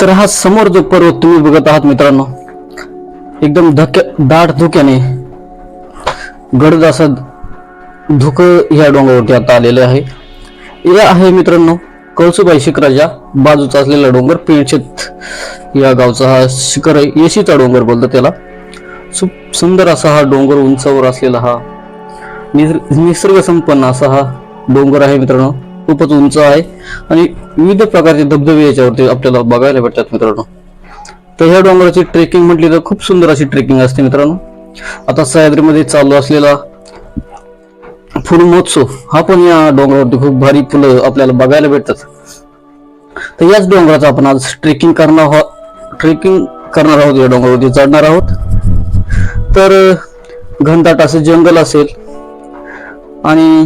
तर हा समोर जो पर्वत तुम्ही बघत आहात मित्रांनो एकदम धक्या दाट धुक्याने गडद असं धुकं या डोंगरावरती आता आलेले आहे. या आहे मित्रांनो कळसुबाई शिखराच्या बाजूचा असलेला डोंगर पेणशेत या गावचा हा शिखर आहे. येशीचा डोंगर बोलतो त्याला. सुंदर असा हा डोंगर उंचावर असलेला हा निसर्ग निसर्ग संपन्न असा हा डोंगर आहे मित्रांनो. खूपच उंच आहे. आणि विविध प्रकारचे धबधबे याच्यावरती आपल्याला बघायला भेटतात मित्रांनो. तर ह्या डोंगराची ट्रेकिंग म्हटली तर खूप सुंदर अशी ट्रेकिंग असते मित्रांनो. आता सह्याद्रीमध्ये चालू असलेला फुल महोत्सव हा पण या डोंगरावरती खूप भारी फुलं आपल्याला बघायला भेटतात. तर याच डोंगराचा आपण आज ट्रेकिंग करणार आहोत ट्रेकिंग करणार आहोत या डोंगरावरती चढणार आहोत. तर घनदाट असं जंगल असेल आणि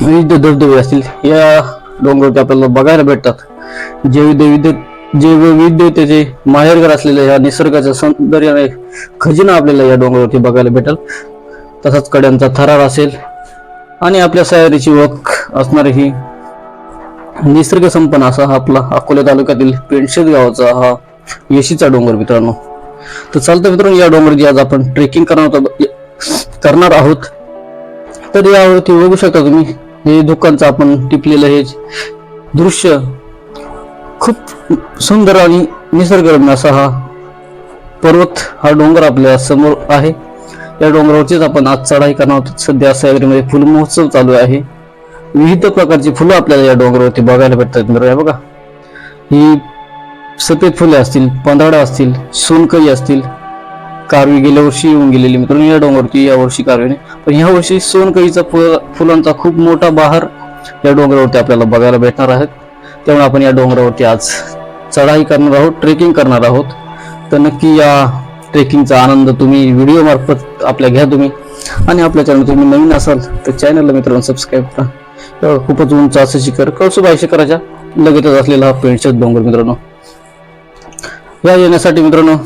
विविध धबधबे असतील या डोंगरावरती आपल्याला बघायला भेटतात जे विविध जे माहेरघर असलेल्या या निसर्गाच्या सौंदर्याने खजिना आपल्याला या डोंगरावरती बघायला भेटेल तसाच कड्यांचा थरार असेल आणि आपल्या सयारीची ओळख असणारी ही निसर्ग संपन्न असा हा आपला अकोला तालुक्यातील पेणशेत गावाचा हा येशीचा डोंगर मित्रांनो तर चालतं मित्रांनो या डोंगराची आज आपण ट्रेकिंग करणार आहोत करणार आहोत तर यावरती बघू शकता तुम्ही हे दुःखांचं आपण टिपलेलं हे दृश्य खूप सुंदर आणि निसर्गरम्य असा हा पर्वत हा डोंगर आपल्यासमोर आहे. या डोंगरावरचीच आपण आज चढाई करणार आहोत. सध्या सह्याद्रीमध्ये फुल महोत्सव चालू आहे. विविध प्रकारची फुलं आपल्याला या डोंगरावरती बघायला भेटतात मित्र बघा. ही सफेद फुले असतील पंधरडा असतील सोनकरी असतील कारवी गेल्या वर्षी येऊन गेलेली मित्रांनो या डोंगरावरती या वर्षी कारवीने. पण ह्या वर्षी सोनकळीचा फुल फुलांचा खूप मोठा बहार या डोंगरावरती आपल्याला बघायला भेटणार आहेत त्यामुळे आपण या डोंगरावरती आज चढाई करणार आहोत ट्रेकिंग करणार आहोत. तर नक्की या ट्रेकिंगचा आनंद तुम्ही व्हिडिओ मार्फत आपल्या घ्या तुम्ही. आणि आपल्या चॅनल तुम्ही नवीन असाल तर चॅनलला मित्रांनो सबस्क्राईब करा. खूपच उंच असं शिखर कळसुबाई शिखराच्या लगेचच असलेला हा पेंटशेत डोंगर मित्रांनो. या येण्यासाठी मित्रांनो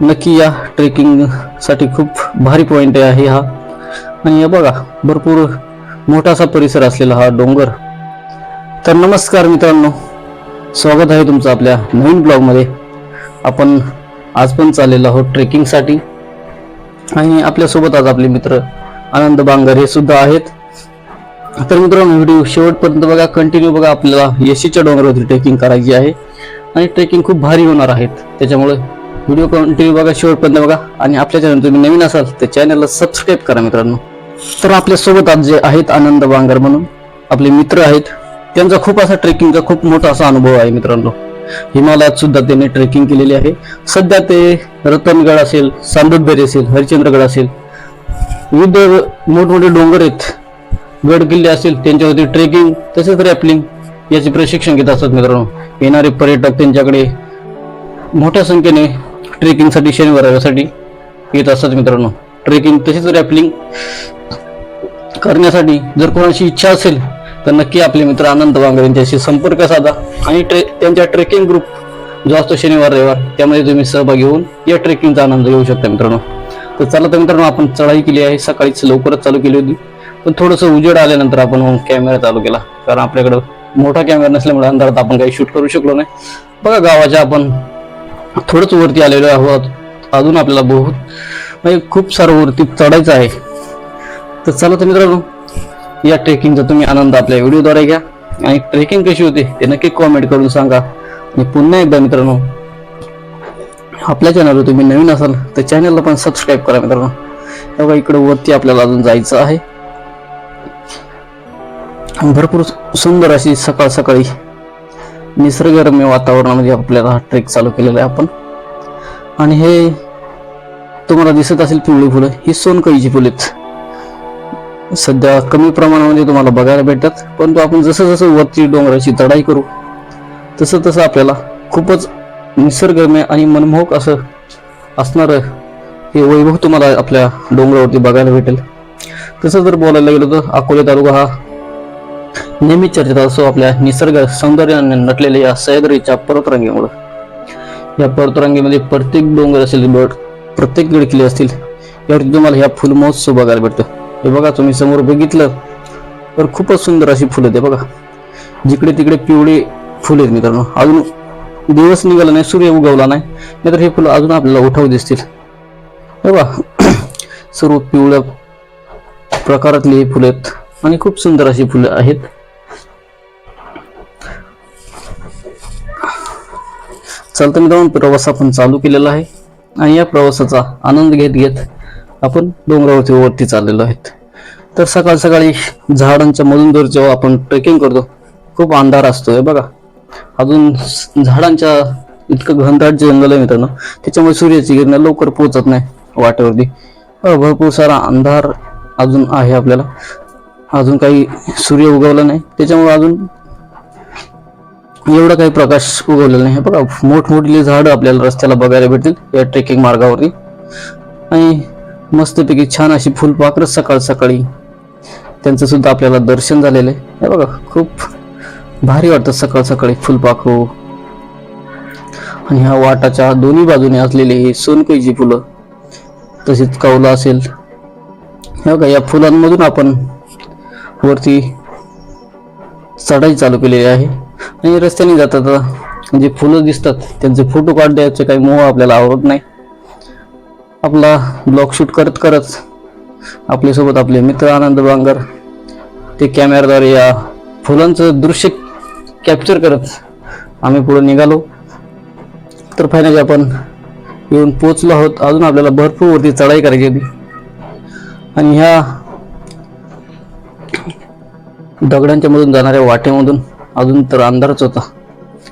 नक्की या ट्रेकिंगसाठी खूप भारी पॉईंट आहे हा. आणि हे बघा भरपूर मोठासा परिसर असलेला हा डोंगर. तर नमस्कार मित्रांनो स्वागत आहे तुमचं आपल्या नवीन ब्लॉगमध्ये आपण आज पण चाललेलो आहोत ट्रेकिंगसाठी आणि आपल्यासोबत आज आपले मित्र आनंद बांगर हे सुद्धा आहेत. तर मित्रांनो व्हिडिओ शेवटपर्यंत बघा कंटिन्यू बघा आपल्याला येशीच्या डोंगरावरती ट्रेकिंग करायची आहे. आणि ट्रेकिंग खूप भारी होणार आहेत त्याच्यामुळे व्हिडिओ कंटिन्यू बघा शेवटपर्यंत बघा. आणि आपल्या चॅनल तुम्ही नवीन असाल तर चॅनलला सबस्क्राईब करा मित्रांनो. तर आपल्यासोबत आज जे आहेत आनंद बांगर म्हणून आपले मित्र आहेत. त्यांचा खूप असा ट्रेकिंगचा खूप मोठा असा अनुभव आहे मित्रांनो. हिमालयात सुद्धा त्यांनी ट्रेकिंग केलेली आहे. सध्या ते रतनगड असेल सांदोदबेरी असेल हरिश्चंद्रगड असेल. विविध मोठमोठे डोंगर आहेत. गड किल्ले असेल त्यांच्यावरती ट्रेकिंग तसेच रॅपलिंग याचे प्रशिक्षण घेत असतात मित्रांनो. येणारे पर्यटक त्यांच्याकडे मोठ्या संख्येने ट्रेकिंगसाठी शनिवार रविवारसाठी येत असतात मित्रांनो. ट्रेकिंग तसेच रॅपलिंग करण्यासाठी जर कोणाची इच्छा असेल तर नक्की आपले मित्र आनंद वांगर यांच्याशी संपर्क साधा आणि ट्रे त्यांच्या ट्रेकिंग ग्रुप जो असतो शनिवार रविवार त्यामध्ये तुम्ही सहभागी होऊन या ट्रेकिंगचा आनंद घेऊ शकता मित्रांनो. तर चला तर मित्रांनो आपण चढाई केली आहे. सकाळीच लवकरच चालू केली होती. पण थोडंसं उजेड आल्यानंतर आपण कॅमेरा चालू केला. कारण आपल्याकडं मोठा कॅमेरा नसल्यामुळे अंधारात आपण काही शूट करू शकलो नाही. बघा गावाच्या आपण थोडंच वरती आलेलो आहोत. अजून आपल्याला बहुत म्हणजे खूप सारं वरती चढायचं आहे. तर चला तर मित्रांनो या ट्रेकिंगचा तुम्ही आनंद आपल्या व्हिडिओद्वारे घ्या. आणि ट्रेकिंग कशी होते ते नक्की कॉमेंट करून सांगा. आणि पुन्हा एकदा मित्रांनो आपल्या चॅनलवर तुम्ही नवीन असाल तर चॅनलला पण सबस्क्राईब करा मित्रांनो. तेव्हा इकडे वरती आपल्याला अजून जायचं आहे. भरपूर सुंदर अशी सकाळ सकाळी निसर्गरम्य वातावरणामध्ये आपल्याला हा ट्रेक चालू केलेला आहे आपण. आणि हे तुम्हाला दिसत असेल पिवळी फुलं ही सोनकळीची फुले आहेत. सध्या कमी प्रमाणामध्ये तुम्हाला बघायला भेटतात परंतु आपण जसं जसं वरती डोंगराची चढाई करू तसं तसं आपल्याला खूपच निसर्गरम्य आणि मनमोहक असं असणारं हे वैभव तुम्हाला आपल्या डोंगरावरती बघायला भेटेल. तसं जर बोलायला गेलं तर अकोले तालुका हा नेहमी चर्चेत असो आपल्या निसर्ग सौंदर्याने नटलेल्या या सह्याद्रीच्या पर्वतरांगेमुळे या पर्वतरांगेमध्ये प्रत्येक डोंगर असेल बट प्रत्येक गडकिले असतील यावरती तुम्हाला ह्या फुल महोत्सव बघायला भेटतो. हे बघा तुम्ही समोर बघितलं तर खूपच सुंदर अशी फुलं ते बघा. जिकडे तिकडे पिवळे फुले आहेत मित्रांनो. अजून दिवस निघाला नाही सूर्य उगवला नाही नाहीतर हे फुलं अजून आपल्याला उठाव दिसतील. हे बघा सर्व पिवळ्या प्रकारातली ही फुलं आहेत आणि खूप सुंदर अशी फुलं आहेत. चालतं मित्रांनो प्रवास आपण चालू केलेला आहे. आणि या प्रवासाचा आनंद घेत घेत आपण डोंगरावरती वरती चाललेलो आहेत. तर सकाळ सकाळी झाडांच्या मधून जर जेव्हा आपण ट्रेकिंग करतो खूप अंधार असतो बघा. अजून झाडांच्या इतकं घनदाट जंगल आहे मित्रांनो. त्याच्यामुळे सूर्याची किरण लवकर पोहोचत नाही वाटेवरती. भरपूर सारा अंधार अजून आहे आपल्याला. अजून काही सूर्य उगवला नाही. त्याच्यामुळे अजून एवढा काही प्रकाश उगवलेला नाही. हे बघा मोठमोठी झाडं आपल्याला रस्त्याला बघायला भेटतील या ट्रेकिंग मार्गावरती. आणि मस्तपैकी छान अशी फुलपाखरं सकाळ सकाळी. त्यांचं सुद्धा आपल्याला दर्शन झालेलं आहे. हे बघा खूप भारी वाटतं सकाळ सकाळी फुलपाखरू. आणि ह्या वाटाच्या दोन्ही बाजूने असलेले हे सोनकईची फुलं तसेच कौला असेल. हे बघा या फुलांमधून आपण वरती चढाई चालू केलेली आहे. आणि रस्त्याने जातात. जे फुलं दिसतात त्यांचे फोटो काढण्याचे काही मोह आपल्याला आवडत नाही. आपला ब्लॉग शूट करत करत आपल्यासोबत आपले मित्र आनंद बांगर ते कॅमेराद्वारे या फुलांचं दृश्य कॅप्चर करत आम्ही पुढे निघालो. तर फायनली आपण येऊन पोचलो आहोत. अजून आपल्याला भरपूर वरती चढाई करायची होती. आणि ह्या दगडांच्या मधून जाणाऱ्या वाटेमधून अजून तर अंधारच होता.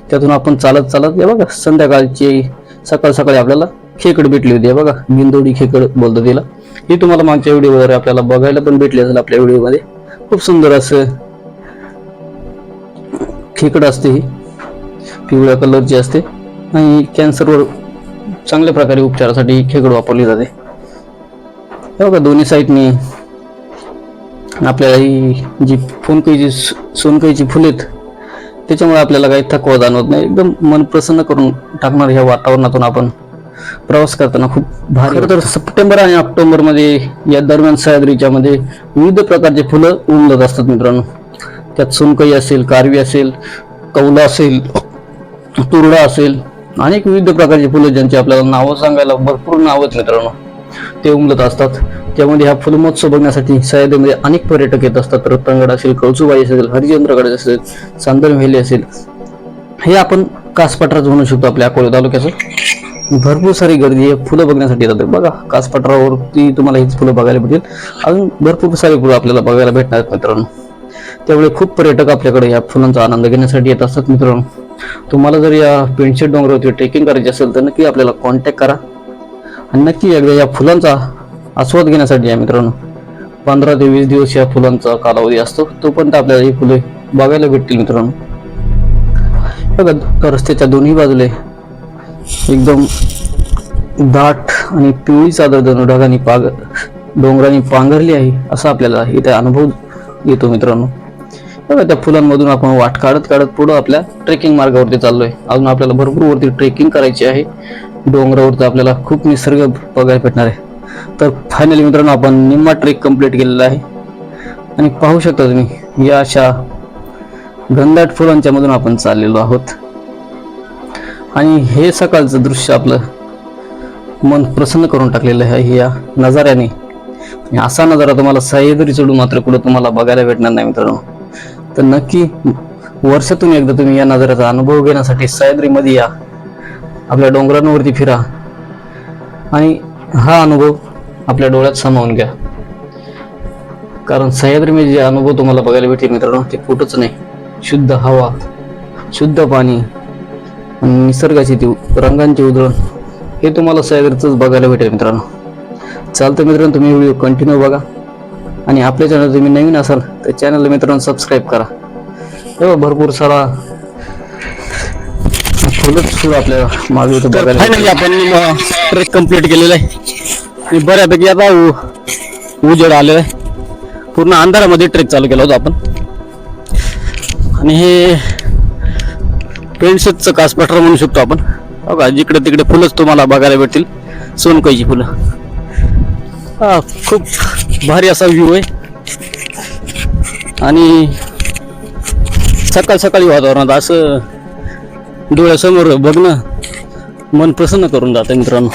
त्यातून आपण चालत चालत या बघा संध्याकाळची सकाळ सकाळी आपल्याला खेकड भेटली होती बघा मिंदोडी खेकड बोलतो तिला. हे तुम्हाला मागच्या व्हिडिओवर वगैरे आपल्याला बघायला पण भेटली असेल आपल्या व्हिडिओमध्ये खूप सुंदर असं खेकड असते ही. पिवळ्या कलरची असते. आणि कॅन्सरवर चांगल्या प्रकारे उपचारासाठी खेकड वापरली जाते. हे बघा दोन्ही साईडनी आपल्याला ही जी फोनकईची सोनकईची फुले आहेत त्याच्यामुळे आपल्याला काही थकवा जाणवत नाही. एकदम मन प्रसन्न करून टाकणार ह्या वातावरणातून आपण प्रवास करताना खूप भारी तर सप्टेंबर आणि ऑक्टोबरमध्ये या दरम्यान सह्याद्रीच्या मध्ये विविध प्रकारचे फुलं उमलत असतात मित्रांनो. त्यात सोनकई असेल कारवी असेल कौला असेल तुरडा असेल अनेक विविध प्रकारची फुलं ज्यांची आपल्याला नावं सांगायला भरपूर नावं आहेत मित्रांनो. ते उमलत असतात. त्यामध्ये हा फुल महोत्सव बघण्यासाठी सह्याद्रीमध्ये अनेक पर्यटक येत असतात. रत्नगड असेल कळसुबाई असेल हरिचंद्रगड असेल चांदण व्हॅली असेल. हे आपण कासपठारात म्हणू शकतो आपल्या अकोला तालुक्याचं. भरपूर सारी गर्दी आहे. फुलं बघण्यासाठी येतात. बघा कासपटरावरती तुम्हाला हीच फुलं बघायला भेटेल. अजून भरपूर सारी फुलं आपल्याला बघायला भेटणार मित्रांनो. त्यामुळे खूप पर्यटक आपल्याकडे या फुलांचा आनंद घेण्यासाठी येत असतात मित्रांनो. तुम्हाला जर या पेंटशेट डोंगरावरती ट्रेकिंग करायची असेल तर नक्की आपल्याला कॉन्टॅक्ट करा. आणि नक्की एकदा या फुलांचा आस्वाद घेण्यासाठी या मित्रांनो पंधरा ते वीस दिवस या फुलांचा कालावधी असतो. तोपर्यंत आपल्याला ही फुले बघायला भेटतील मित्रांनो. बघा रस्त्याच्या दोन्ही बाजूले एकदम दाट आणि पिवळी चादर दोन ढगांनी पाग डोंगराने पांघरली आहे असा आपल्याला इथे अनुभव येतो मित्रांनो. बघा त्या फुलांमधून आपण वाट काढत काढत पुढं आपल्या ट्रेकिंग मार्गावरती चाललोय. अजून आपल्याला भरपूर वरती ट्रेकिंग करायची आहे. डोंगरावरती आपल्याला खूप निसर्ग बघायला भेटणार आहे. तर फायनली मित्रांनो आपण निम्मा ट्रेक कंप्लीट केलेला आहे. आणि पाहू शकता तुम्ही या अशा घनदाट फुलांच्या मधून आपण चाललेलो आहोत. आणि हे सकाळचं दृश्य आपलं मन प्रसन्न करून टाकलेलं आहे या नजाऱ्याने. असा नजारा तुम्हाला सह्याद्री चढून मात्र कुठं तुम्हाला बघायला भेटणार नाही मित्रांनो. तर नक्की वर्षातून एकदा तुम्ही या नजाऱ्याचा अनुभव घेण्यासाठी सह्याद्रीमध्ये या. आपल्या डोंगरांवरती फिरा. आणि हा अनुभव आपल्या डोळ्यात सामावून घ्या. कारण सह्याद्रीमध्ये जे अनुभव तुम्हाला बघायला भेटेल मित्रांनो ते कुठंच नाही. शुद्ध हवा शुद्ध पाणी आणि निसर्गाची ती रंगांची उधळण हे तुम्हाला सह्याद्रीचंच बघायला भेटेल मित्रांनो. चालतं मित्रांनो तुम्ही व्हिडिओ कंटिन्यू बघा. आणि आपल्या चॅनल तुम्ही नवीन असाल तर चॅनलला मित्रांनो सबस्क्राईब करा. तेव्हा भरपूर सारा आपल्याला बघायला फायनली आपण ट्रेक कंप्लीट केलेलं आहे. आणि बऱ्यापैकी आता उ- उजेड आलेला आहे. पूर्ण अंधारामध्ये ट्रेक चालू केला होता आपण. आणि हे पेंटसेटचं कास पठार म्हणू शकतो आपण. बघा जिकडे तिकडे फुलंच तुम्हाला बघायला भेटतील. सोनकाईची फुलं. हा खूप भारी असा व्ह्यू आहे. आणि सकाळ सकाळी वातावरणात असं डोळ्यासमोर बघणं मन प्रसन्न करून जातं मित्रांनो.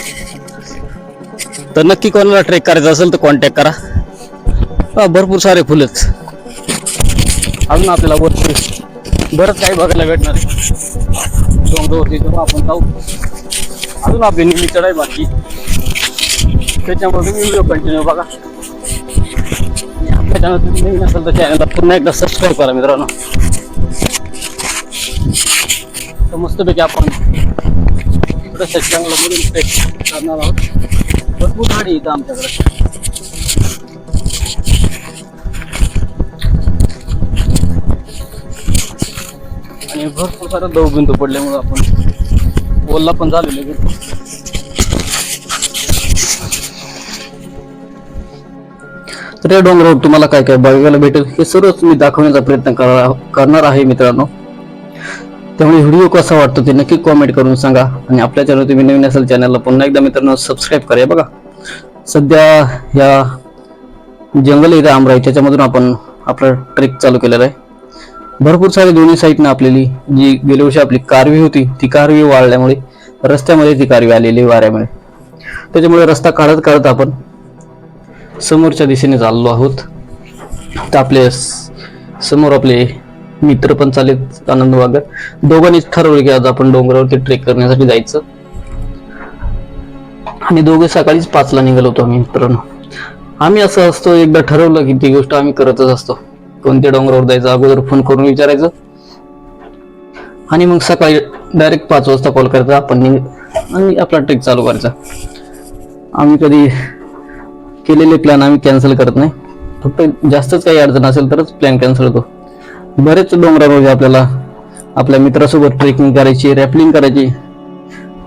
तर नक्की कोणाला ट्रेक करायचा असेल तर कॉन्टॅक्ट करा. भरपूर सारे फुलंच अजून आपल्याला वरती. बरंच काही बघायला भेटणार आहे. डोंगरावरती जेव्हा आपण जाऊ. अजून आपली नेहमी चढाई बाकी. त्याच्यामुळे तुम्ही व्हिडिओ कंटिन्यू बघा आपल्या चॅनल तुम्ही नवीन असेल तर चॅनलला पुन्हा एकदा सबस्क्राईब करा मित्रांनो. तर मस्तपैकी आपण थोडंसं जंगलामधून ट्रेक करणार आहोत. भरपूर झाडी इथं आमच्याकडे. आणि भरपूर सारा दवबिंदू पडल्यामुळे आपण ओल्ला पण झालेले गेलो तर या डोंगरावर तुम्हाला काय काय बघायला भेटेल हे सर्वच मी दाखवण्याचा प्रयत्न करणार आहे मित्रांनो. त्यामुळे व्हिडिओ कसा वाटतो ते नक्की कॉमेंट करून सांगा. आणि आपल्या चॅनल तुम्ही नवीन असेल चॅनलला पुन्हा एकदा मित्रांनो सबस्क्राईब करा बघा. सध्या या जंगल इथं आमराई त्याच्यामधून आपण आपला ट्रेक चालू केलेला आहे. भरपूर सारे दोन्ही साईडनं आपलेली जी गेल्या वर्षी आपली कारवी होती ती कारवी वाळल्यामुळे रस्त्यामध्ये ती कारवी आलेली वाऱ्यामुळे. त्याच्यामुळे रस्ता काढत काढत आपण समोरच्या दिशेने चाललो आहोत. तर आपले समोर आपले मित्र पण चालेत आनंद वागर. दोघांनीच ठरवलं की आज आपण डोंगरावरती ट्रेक करण्यासाठी जायचं. आणि दोघे सकाळीच पाचला निघालो होतो आम्ही मित्रांनो. आम्ही असं असतो एकदा ठरवलं की ती गोष्ट आम्ही करतच असतो. कोणत्या डोंगरावर जायचं अगोदर फोन करून विचारायचं. आणि मग सकाळी डायरेक्ट पाच वाजता कॉल करायचा आपण निघ- आणि आपला ट्रेक चालू करायचा. आम्ही कधी केलेले प्लॅन आम्ही कॅन्सल करत नाही. फक्त जास्तच काही अडचण असेल तरच प्लॅन कॅन्सल होतो. बरेच डोंगरावर आपल्याला. आपल्या मित्रासोबत ट्रेकिंग करायची रॅपलिंग करायची.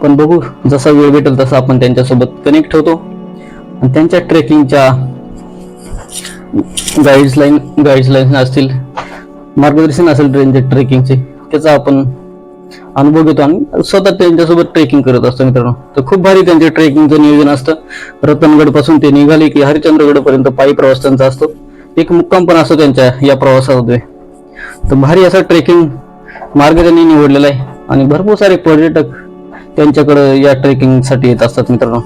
पण बघू जसा वेळ भेटेल तसा आपण त्यांच्यासोबत कनेक्ट होतो. आणि त्यांच्या ट्रेकिंगच्या गाईड्स लाईन गाईड्स लाईन असतील मार्गदर्शन असेल ट्रेनचे ट्रेकिंगचे त्याचा आपण अनुभव घेतो आणि स्वतः त्यांच्यासोबत ट्रेकिंग करत असतो मित्रांनो. तर खूप भारी त्यांचे ट्रेकिंगचं नियोजन असतं. रतनगडपासून ते निघाले की हरिचंद्रगड पर्यंत पायी प्रवास त्यांचा असतो. एक मुक्काम पण असतो त्यांच्या या प्रवासामध्ये. तर भारी असा ट्रेकिंग मार्ग त्यांनी निवडलेला आहे. आणि भरपूर सारे पर्यटक त्यांच्याकडे या ट्रेकिंगसाठी येत असतात मित्रांनो.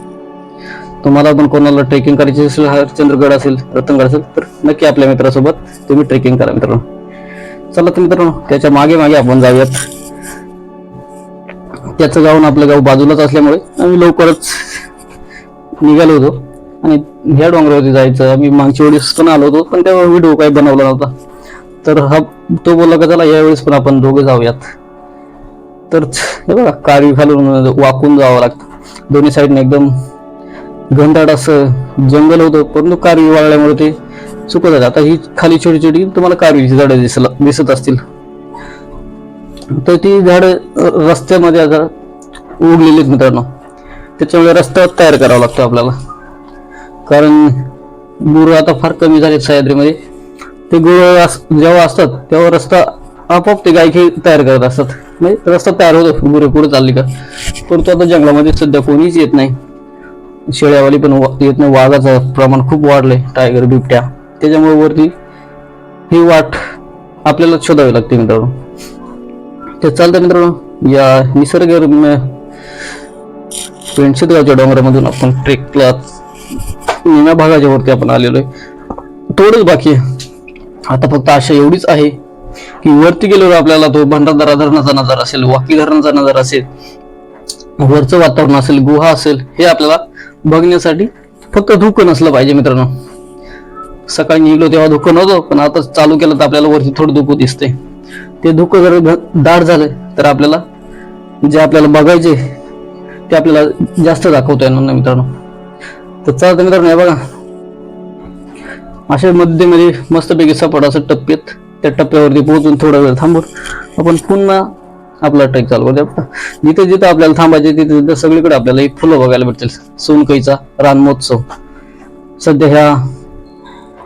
तुम्हाला पण कोणाला ट्रेकिंग करायची असेल हरिश्चंद्रगड असेल रतनगड असेल तर नक्की आपल्या मित्रासोबत तुम्ही ट्रेकिंग करा मित्रांनो. चला तर मित्रांनो त्याच्यामागे मागे आपण जाऊयात. त्याचं जाऊन आपलं गाव बाजूलाच असल्यामुळे आम्ही लवकरच निघालो होतो. आणि ह्या डोंगरावरती जायचं आम्ही मागच्या वेळेस पण आलो होतो पण तेव्हा व्हिडिओ काही बनवला नव्हता. तर हा तो बोलला का चला यावेळेस पण आपण दोघे जाऊयात. तर हे बघा कारवी खालून वाकून जावं लागतं. दोन्ही साईडने एकदम घनदाट असं जंगल होतं परंतु कारवी वाळल्यामुळे ते चुकत आहे आता ही खाली छोटी छोटी तुम्हाला कारवीची झाडं दिसला दिसत असतील. तर ती झाडं रस्त्यामध्ये आता उगलेली आहेत मित्रांनो. त्याच्यामुळे रस्ता तयार करावा लागतो आपल्याला. कारण गुरु आता फार कमी झालेत सह्याद्रीमध्ये ते गुरु जेव्हा असतात तेव्हा रस्ता आपोआप ते गायकी तयार करत असतात. म्हणजे रस्ता तयार होतो गुरे पुढे चालली का? परंतु आता जंगलामध्ये सध्या कोणीच येत नाही. शेळ्यावाली पण वा- येत नाही. वाघाचं प्रमाण खूप वाढलंय टायगर बिबट्या. त्याच्यामुळे वरती ही वाट आपल्याला शोधावी लागते मित्रांनो. ते चालतं मित्रांनो या निसर्गरम्य पेंडशेतगावच्या डोंगरामधून आपण ट्रेकला निम्या भागाच्या वरती आपण आलेलो आहे. थोडंच बाकी आहे. आता फक्त आशा एवढीच आहे की वरती गेल्यावर आपल्याला तो भंडारदरा धरणाचा नजारा असेल वाकी धरणाचा नजारा असेल वरचं वातावरण असेल गुहा असेल हे आपल्याला बघण्यासाठी फक्त धुकं नसलं पाहिजे मित्रांनो. सकाळी निघलो तेव्हा धुकं नव्हतं पण आता चालू केलं तर आपल्याला वरती थोडं धुकं दिसते ते धुकं जर दाट झालं तर आपल्याला जे आपल्याला बघायचे ते आपल्याला जास्त दाखवता येणार नाही मित्रांनो. तर चालतं मित्रांनो हे बघा. अशा मध्येमध्ये मस्तपैकी सपाट असं टप्प्यात त्या टप्प्यावरती पोहोचून थोडा वेळ थांबून आपण पुन्हा आपला ट्रेक चालू करतो जिथे जिथे आपल्याला थांबायचे तिथे तिथे सगळीकडे आपल्याला एक फुलं बघायला भेटतील. सोनकईचा रानमोत्सव सध्या ह्या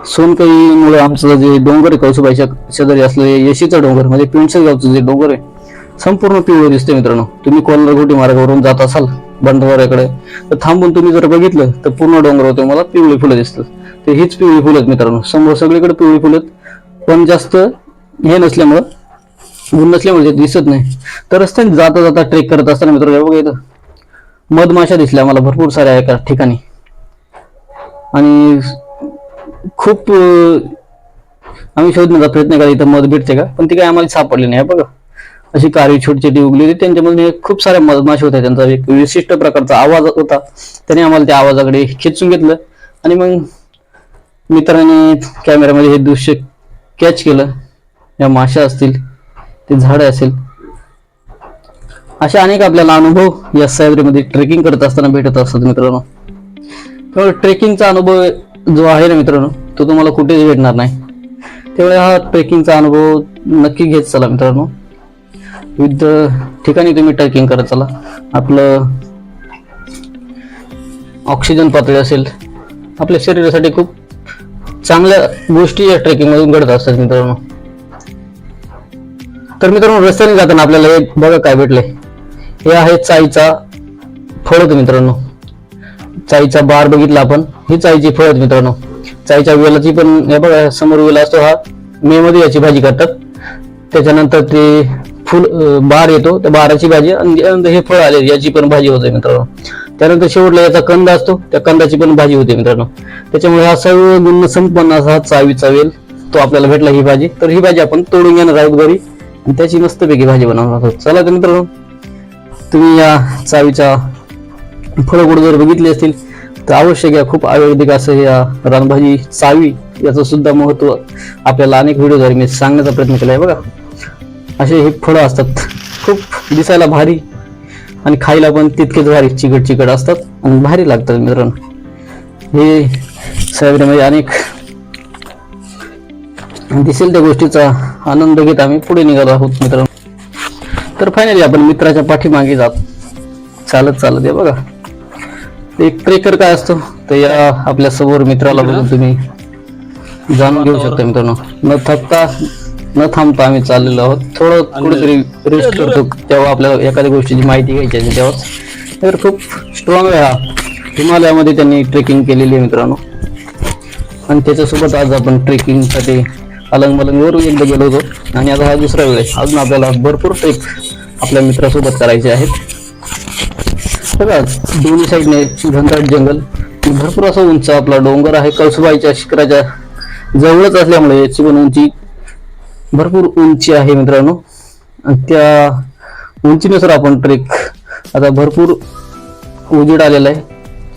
सोनकईमुळे आमचं जे डोंगर आहे कौसुबाईच्या शेजारी असलेले यशीचा डोंगर म्हणजे पिंडसर गावचं जे डोंगर आहे संपूर्ण पिवळं दिसते मित्रांनो. तुम्ही कोल्हारगोटी मार्गावरून जात असाल बंडवाऱ्याकडे तर थांबून तुम्ही जर बघितलं तर पूर्ण डोंगरावर तुम्हाला पिवळी फुलं दिसतात. ते हीच पिवळी फुलं आहेत मित्रांनो. समोर सगळीकडे पिवळी फुलं पण जास्त हे नसल्यामुळं ऊन नसल्यामुळे ते दिसत नाही. तर रस्त्याने जाता जाता ट्रेक करत असताना मित्रांनो बघा इथं. मधमाशा दिसल्या मला भरपूर साऱ्या एका ठिकाणी. आणि खूप आम्ही शोधण्याचा प्रयत्न केला इथं मध भेटते का पण ती काय आम्हाला सापडली नाही बघा. अशी काळी छोटी छोटी उगली होती. त्यांच्यामध्ये खूप साऱ्या मधमाशी होत्या. त्यांचा एक विशिष्ट प्रकारचा आवाज होता. त्याने आम्हाला त्या आवाजाकडे खेचून घेतलं. आणि मग मित्रांनी कॅमेऱ्यामध्ये हे दृश्य कॅच केलं. या माशा असतील ते झाडं असेल. अशा अनेक आपल्याला अनुभव या सह्याद्रीमध्ये ट्रेकिंग करत असताना भेटत असतात मित्रांनो. त्यामुळे ट्रेकिंगचा अनुभव जो आहे ना मित्रांनो तो तुम्हाला कुठेच भेटणार नाही. त्यामुळे हा ट्रेकिंगचा अनुभव नक्की घेत चला मित्रांनो. विविध ठिकाणी तुम्ही ट्रेकिंग करत चला. आपलं ऑक्सिजन पातळी असेल आपल्या शरीरासाठी खूप चांगल्या गोष्टी या ट्रेकिंग मधून घडत असतात मित्रांनो. तर मित्रांनो रस्त्याने जाताना आपल्याला एक बघा काय भेटलंय. हे आहे चाईचा फळ मित्रांनो. चाईचा बार बघितला आपण. ही चाईची फळ मित्रांनो. चाईच्या वेलाची पण हे बघा समोर वेल असतो हा. मे मध्ये याची भाजी करतात. त्याच्यानंतर ते फुल बार येतो. त्या बाराची भाजी आणि त्यानंतर हे फळ आले याची पण भाजी होते मित्रांनो. त्यानंतर शेवटला याचा कंद असतो. त्या कंदाची पण भाजी होते मित्रांनो. त्याच्यामुळे हा सर्व गुण संपन्न असा हा चावीचा वेल तो आपल्याला भेटला ही भाजी. तर ही भाजी आपण तोडून घेणार आहोत घरी. आणि त्याची मस्तपैकी भाजी बनवणार आहोत. चला तर मित्रांनो तुम्ही या चावीच्या फळगोड जर बघितली असतील तर अवश्य घ्या. खूप आयुर्वेदिक असं या रानभाजी चावी याचं सुद्धा महत्त्व आपल्याला अनेक व्हिडिओद्वारे मी सांगण्याचा प्रयत्न केला आहे बघा. असे हे फळं असतात. खूप दिसायला भारी आणि खायला पण तितकेच भारी चिकट चिकट असतात आणि भारी लागतात मित्रांनो. हे सायबरीमध्ये अनेक दिसेल त्या गोष्टीचा आनंद घेत आम्ही. पुढे निघालो आहोत मित्रांनो. तर फायनली आपण मित्राच्या पाठीमागे जात. चालत चालत आहे बघा. एक ट्रेकर काय असतो तर या आपल्यासमोर मित्राला बघून तुम्ही जाणून घेऊ शकता मित्रांनो. न थकता न थांबता आम्ही चाललेलो आहोत. थोडं कुठेतरी रेस्ट करतो तेव्हा आपल्याला एखाद्या गोष्टीची माहिती घ्यायची आहे तेव्हाच. तर खूप स्ट्रॉंग आहे हा. हिमालयामध्ये त्यांनी ट्रेकिंग केलेली आहे मित्रांनो. आणि त्याच्यासोबत आज आपण ट्रेकिंगसाठी अलंग मलंगवर एकदा गेलो होतो. आणि आता हा दुसरा वेळ आहे. अजून आपल्याला भरपूर ट्रेक आपल्या मित्रासोबत करायचे आहेत. बघा दोन्ही साईडने घनदाट जंगल भरपूर असा उंच आपला डोंगर आहे कळसुबाईच्या शिखराच्या जवळच असल्यामुळे याची पण उंची भरपूर उंची आहे मित्रांनो. आणि त्या उंचीनुसार आपण ट्रेक आता भरपूर उजेड आलेला आहे.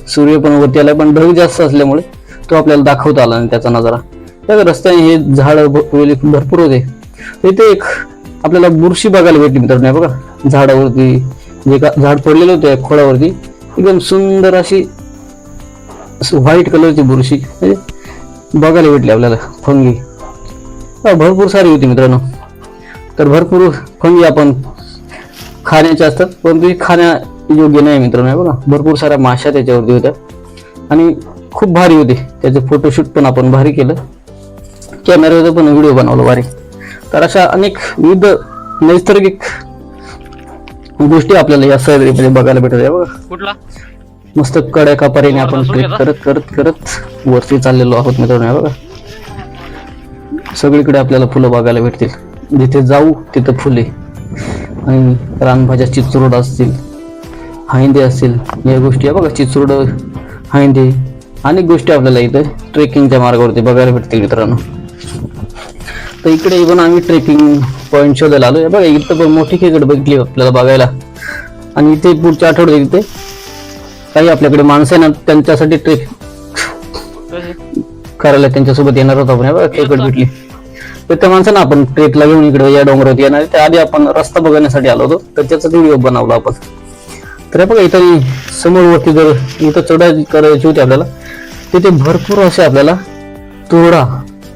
सूर्य पण वरती आलाय पण ढग जास्त असल्यामुळे तो आपल्याला दाखवता आला नाही त्याचा नजारा. त्या रस्त्याने हे झाड भरपूर होते. इथे एक आपल्याला बुरशी बघायला भेटली मित्रांनो बघा झाडावरती जे का झाड पडलेलं होतं खोडावरती एकदम सुंदर अशी व्हाईट कलरची बुरशी म्हणजे बघायला भेटली आपल्याला फंगी. भरपूर सारी होती मित्रांनो. तर भरपूर फंगी आपण खाण्याच्या असतात परंतु खाण्या योग्य नाही मित्रांनो बघा. भरपूर साऱ्या माशा त्याच्यावरती होत्या. आणि खूप भारी होते. त्याचं फोटोशूट पण आपण भारी केलं. कॅमेऱ्याचा पण व्हिडिओ बनवला भारी. तर अशा अनेक विविध नैसर्गिक गोष्टी आपल्याला या सह्याद्रीमध्ये बघायला भेटत आहे. बघा. कुठला? मस्त कड्या कापारीने आपण ट्रेक? करत करत करत वरती चाललेलो आहोत मित्रांनो हे बघा. सगळीकडे आपल्याला फुलं बघायला भेटतील. जिथे जाऊ तिथं फुले. आणि रानभाज्या चिचुरड असतील हायंदे असतील या गोष्टी आहे बघा चिचुरड हायंदे अनेक गोष्टी आपल्याला इथे ट्रेकिंगच्या मार्गावरती बघायला भेटतील मित्रांनो. तर इकडे इव्हन आम्ही ट्रेकिंग पॉईंट शोधायला आलो आहे बघा इथं पण मोठी खेकड बघितली आपल्याला बघायला. आणि इथे पुढच्या आठवड्यात इथे. काही आपल्याकडे माणसं आहे ना त्यांच्यासाठी ट्रेक करायला त्यांच्यासोबत येणार होतो आपण. हे बघा खेकड भेटली. तर त्या माणसांना आपण ट्रेकला घेऊन इकडे या डोंगरावरती येणार त्या आधी आपण रस्ता बघण्यासाठी आलो होतो. तर त्याचा व्हिडिओ बनवला आपण. तर बघा इथं समोर वरती जर इथं चढाई करायची होती आपल्याला तिथे भरपूर असे आपल्याला तुरडा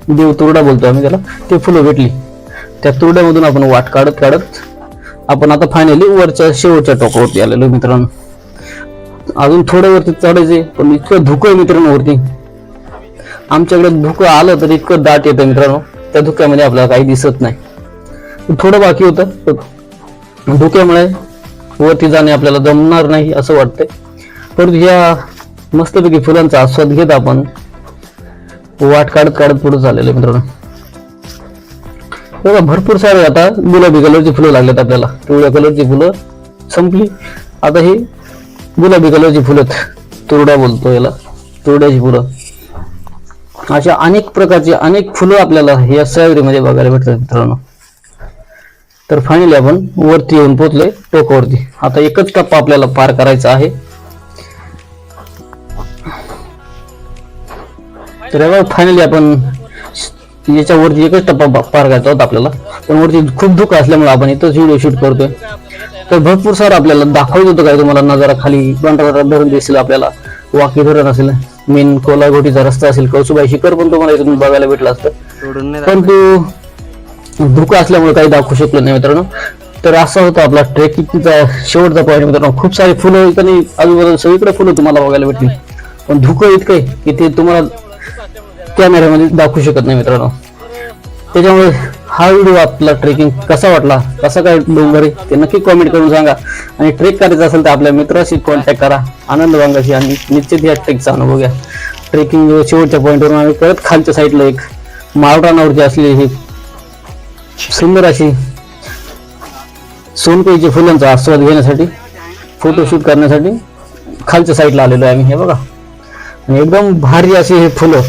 देव तुरडा बोलतो आम्ही त्याला. ते फुलं भेटली. त्या तुरड्यामधून आपण वाट काढत काढत आपण आता फायनली वरच्या शेवटच्या टोकावरती आलेलो मित्रांनो. अजून थोडं वरती चढायचे पण इतकं धुकं आहे मित्रांनो वरती. आमच्याकडे धुकं आलं तर इतकं दाट येतं मित्रांनो. त्या धुक्यामध्ये आपल्याला काही दिसत नाही. थोडं बाकी होतं धुक्यामुळे वरती जाणे आपल्याला जमणार नाही असं वाटतंय. परंतु ह्या मस्तपैकी फुलांचा आस्वाद घेत आपण वाट काढत काढत पुढे झालेले आहे मित्रांनो. बघा भरपूर सारे आता गुलाबी कलरची फुलं लागलेत आपल्याला. पिवळ्या कलरची फुलं संपली. आता ही गुलाबी कलरची फुलं तुरडा बोलतो याला. तुरड्याची फुलं. अशा अनेक प्रकारची अनेक फुलं आपल्याला या सयागरीमध्ये बघायला भेटतात मित्रांनो. तर फायनली आपण वरती येऊन पोहोचलोय टोकावरती. आता एकच टप्पा आपल्याला पार करायचा आहे. तर फायनली आपण याच्यावरती एकच टप्पा पार करायचा होता आपल्याला. पण वरती खूप धुकं असल्यामुळे आपण इथंच व्हिडिओ शूट करतोय. तर भरपूर सारं आपल्याला दाखवत होतं काय तुम्हाला नजारा खाली धरण दिसेल आपल्याला वाकी धरण असेल मेन कोलाघोटीचा रस्ता असेल कौसुबाई शिखर पण तुम्हाला इथून बघायला भेटलं असतं. परंतु धुकं असल्यामुळे काही दाखवू शकलो नाही मित्रांनो. तर असा होता आपला ट्रेकिंगचा शेवटचा पॉईंट मित्रांनो. खूप सारी फुलं नाही आजूबाजूला सगळीकडे फुलं तुम्हाला बघायला भेटली पण धुकं इतकं की ते तुम्हाला कॅमेऱ्यामध्ये दाखवू शकत नाही मित्रांनो. त्याच्यामुळे हा व्हिडिओ आपला ट्रेकिंग कसा वाटला? कसा काय डोंगर आहे? ते नक्की कॉमेंट करून सांगा. आणि ट्रेक करायचं असेल तर आपल्या मित्राशी कॉन्टॅक्ट करा. आनंद वांगाशी आणि निश्चित या ट्रेकचा अनुभव घ्या. ट्रेकिंग शेवटच्या पॉईंटवरून आम्ही परत खालच्या साईडला एक माळरानावरती असलेली ही सुंदर अशी सोनपेईच्या फुलांचा आस्वाद घेण्यासाठी फोटोशूट करण्यासाठी खालच्या साईडला आलेलो आहे आम्ही. हे बघा. आणि एकदम भारी अशी हे फुलं.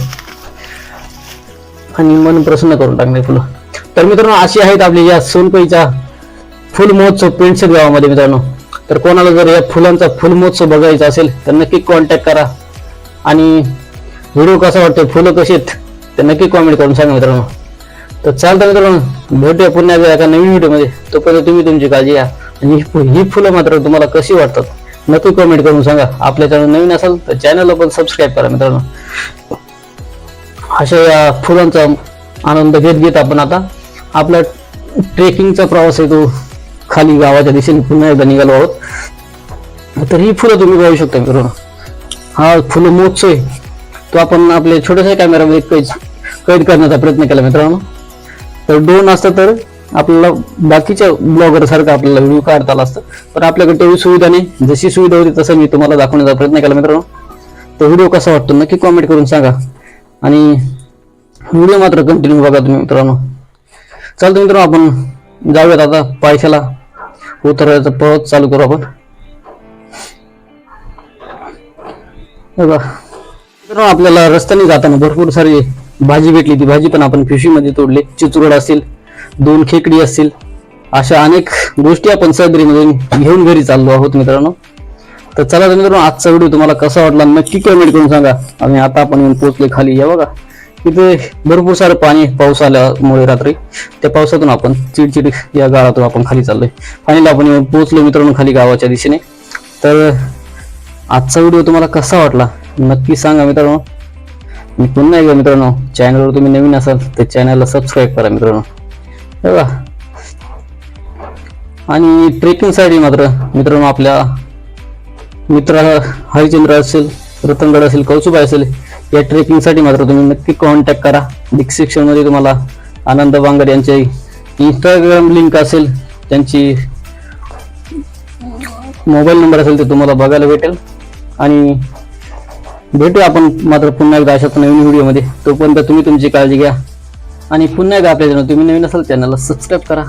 आणि मन प्रसन्न करून टाकणे फुलं. तर मित्रांनो अशी आहेत आपली या सोनपईचा फुल महोत्सव पेंटशेत गावामध्ये मित्रांनो. तर कोणाला जर या फुलांचा फुल महोत्सव बघायचा असेल तर नक्की कॉन्टॅक्ट करा. आणि व्हिडिओ कसा वाटतो फुलं कशी आहेत ते नक्की कॉमेंट करून सांगा मित्रांनो. तर चालतं मित्रांनो भेटूया पुन्हा एकदा एका नवीन व्हिडिओमध्ये. तोपर्यंत तुम्ही तुमची काळजी घ्या. आणि ही ही फुलं मात्र तुम्हाला कशी वाटतात नक्की कमेंट करून सांगा. आपल्या चॅनल नवीन असाल तर चॅनलला पण सबस्क्राईब करा मित्रांनो. अशा या फुलांचा आनंद घेत घेत आपण आता आपला ट्रेकिंगचा प्रवास आहे तो खाली गावाच्या दिशेने पुन्हा एकदा निघालो आहोत. तर ही फुलं तुम्ही पाहू शकता मित्रांनो. हा फुलं महोत्सव आहे. तो आपण आपल्या छोट्याशा कॅमेरामध्ये कैद कैद करण्याचा प्रयत्न केला मित्रांनो. तर दोन असतं तर आपल्याला बाकीच्या ब्लॉगर सारखं आपल्याला व्हिडिओ काढता आला असतं. पण आपल्याकडे तेवढी सुविधा नाही. जशी सुविधा होती तसं मी तुम्हाला दाखवण्याचा प्रयत्न केला मित्रांनो. तो व्हिडिओ कसा वाटतो नक्की कॉमेंट करून सांगा. आणि व्हिडिओ मात्र कंटिन्यू बघा तुम्ही मित्रांनो. चालतं मित्रांनो आपण जाऊयात आता पायथ्याला. उतरायचा पळत चालू करू आपण. बघा. मित्रांनो आपल्याला रस्त्याने जाताना भरपूर सारी भाजी भेटली. ती भाजी पण आपण पिशवीमध्ये तोडली. चिचुरड असतील दोन खेकडी असतील अशा अनेक गोष्टी आपण सदरीमध्ये घेऊन घरी चाललो आहोत मित्रांनो. तर चला तर मित्रांनो आजचा व्हिडिओ तुम्हाला कसा वाटला नक्की कमेंट करून सांगा. आणि आता आपण येऊन पोहोचले खाली. या बघा तिथे भरपूर सारं पाणी पाऊस आल्यामुळे रात्री. त्या पावसातून आपण चिडचिड या गाळातून आपण खाली चाललोय. फायनली आपण येऊन पोहोचलो मित्रांनो खाली गावाच्या दिशेने. तर आजचा व्हिडिओ तुम्हाला कसा वाटला नक्की सांगा मित्रांनो. मी पुन्हा एकदा मित्रांनो चॅनलवर तुम्ही नवीन असाल तर चॅनलला सबस्क्राईब करा मित्रांनो. हे बघा. आणि ट्रेकिंगसाठी मात्र मित्रांनो आपल्या मित्र हरिचंद्र असेल रतनगड असेल कौसुबा असेल या ट्रेकिंगसाठी मात्र तुम्ही नक्की कॉन्टॅक्ट करा. डिस्क्रिप्शनमध्ये तुम्हाला आनंद वांगड यांचे इंस्टाग्राम लिंक असेल त्यांची मोबाईल नंबर असेल ते तुम्हाला बघायला भेटेल. आणि भेटू आपण मात्र पुन्हा एकदा अशाच नवीन व्हिडिओमध्ये तोपर्यंत तुम्ही तुमची काळजी घ्या. आणि पुन्हा एकदा आपल्या चॅनल तुम्ही नवीन असाल चॅनलला सबस्क्राईब करा.